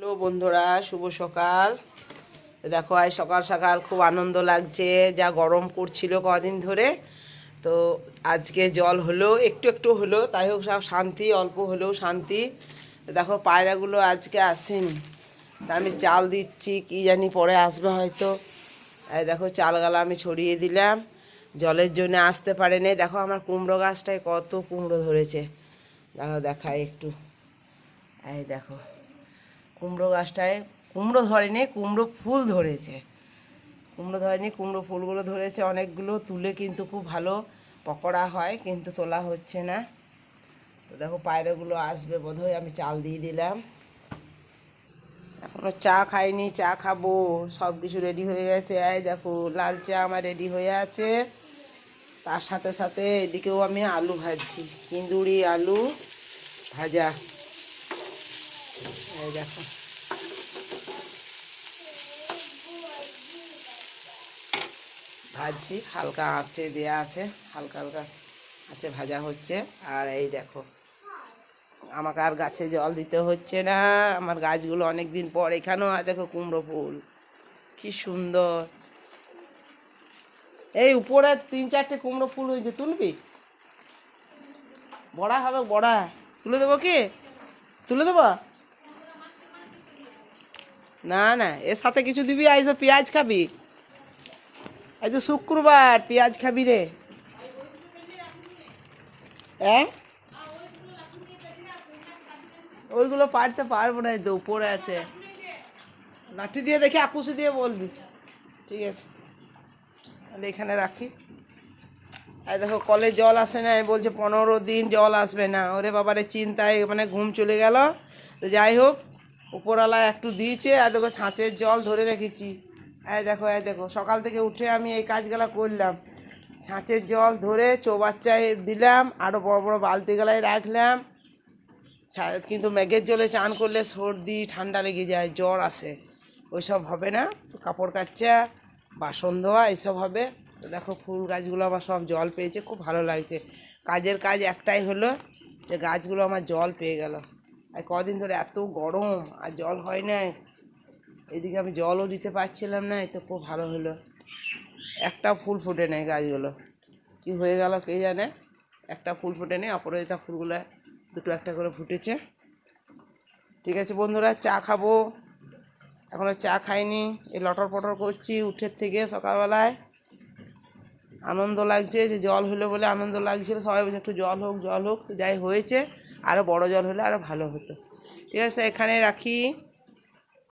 Hello বন্ধুরা, শুভ সকাল। দেখো, আজ সকাল সকাল খুব আনন্দ লাগছে, যা গরম করছিল কদিন ধরে। তো আজকে জল হলো, একটু একটু হলো, তাই হোক সব শান্তি, অল্প হলেও শান্তি। দেখো, পায়রাগুলো আজকে আসেনি। তা আমি চাল দিচ্ছি, কি জানি পরে আসবে হয়তো। এই দেখো, চালগালা আমি ছড়িয়ে দিলাম। জলের জন্য আসতে পারেনি। দেখো, আমার কুমড়ো গাছটায় কত কুমড়ো ধরেছে। দেখো দেখায় একটু। এই দেখো। কুমড়ো গাছটায়, কুমড়ো ধরেনি, কুমড়ো ফুল ধরেছে। কুমড়ো ধরেনি, কুমড়ো ফুলগুলো ধরেছে, অনেকগুলো তুলে কিন্তু খুব ভালো পকোড়া হয়, কিন্তু তোলা হচ্ছে না। তো দেখো পায়রাগুলো আসবে বোধহয়, আমি চাল দিয়ে দিলাম। এখনও চা খাইনি, চা খাব। সব কিছু রেডি হয়ে গেছে। এই দেখো, লাল চা আমার রেডি হয়ে আছে। তার সাথে সাথে এদিকেও আমি আলু ভাজছি। কিন্দুরি আলু ভাজা। এই দেখো। ভাজছি, হালকা আঁচে দেওয়া আছে, হালকা হালকা আঁচে ভাজা হচ্ছে। আর এই দেখো, আমাকে আর গাছে জল দিতে হচ্ছে না। আমার গাছগুলো অনেক দিন পর এখানেও আর দেখো কুমড়ো ফুল। কি সুন্দর। এই উপরে তিন চারটে কুমড়ো ফুল হয়েছে তুলবি? বড়া হবে বড়া। তুলে দেবো কি? তুলে দেবো? না না, এর সাথে কিছু দিবি? আইসো পেঁয়াজ খাবি? এই তো শুক্রবার, পেঁয়াজ খাবি রে। হ্যাঁ? ওইগুলো পারতে পারব না তো উপরে আছে। লাঠি দিয়ে দেখে আকুশি দিয়ে বলবি। ঠিক আছে। তাহলে এখানে রাখি। আর দেখো, কলে জল আসে না বলছে পনেরো দিন জল আসবে না। ওরে বাবারে, চিন্তায় মানে ঘুম চলে গেল। তো যাই হোক উপরওয়ালা একটু দিয়েছে, আর দেখো ছাঁচের জল ধরে রেখেছি। এই দেখো এই দেখো, সকাল থেকে উঠে আমি এই কাজগুলো করলাম। ছাঁচের জল ধরে চৌবাচ্চায় দিলাম আরও বড় বড় বালতিগুলায় রাখলাম। কিন্তু মেঘের জলে চান করলে সর্দি, ঠান্ডা লেগে যায়, জ্বর আসে। ওইসব হবে না, কাপড় কাচা, বাসন ধোয়া, এইসব হবে। তো দেখো, ফুল গাছগুলো আমার সব জল পেয়েছে, খুব ভালো লাগছে। কাজের কাজ একটাই হলো যে, গাছগুলো আমার জল পেয়ে গেল। আর কদিন ধরে এত গরম আর জল হয় না, এদিকে আমি জলও দিতে পারছিলাম না এই তো খুব ভালো হলো। একটা ফুল ফুটে নেই গাছগুলো। কি হয়ে গেল কে জানে? একটা ফুল ফুটে নেই, অপরাজিতা ফুলগুলো দুটো একটা করে ফুটেছে। ঠিক আছে বন্ধুরা, চা খাব। এখনও চা খাইনি, এই লটর পটর করছি, উঠের থেকে সকালবেলায়। আনন্দ লাগছে, যে জল হলো বলে আনন্দ লাগছিল। সবাই বলছে, একটু জল হোক জল হোক। যাই হয়েছে আরও বড় জল হলে আরও ভালো হতো। ঠিক আছে, এখানে রাখি।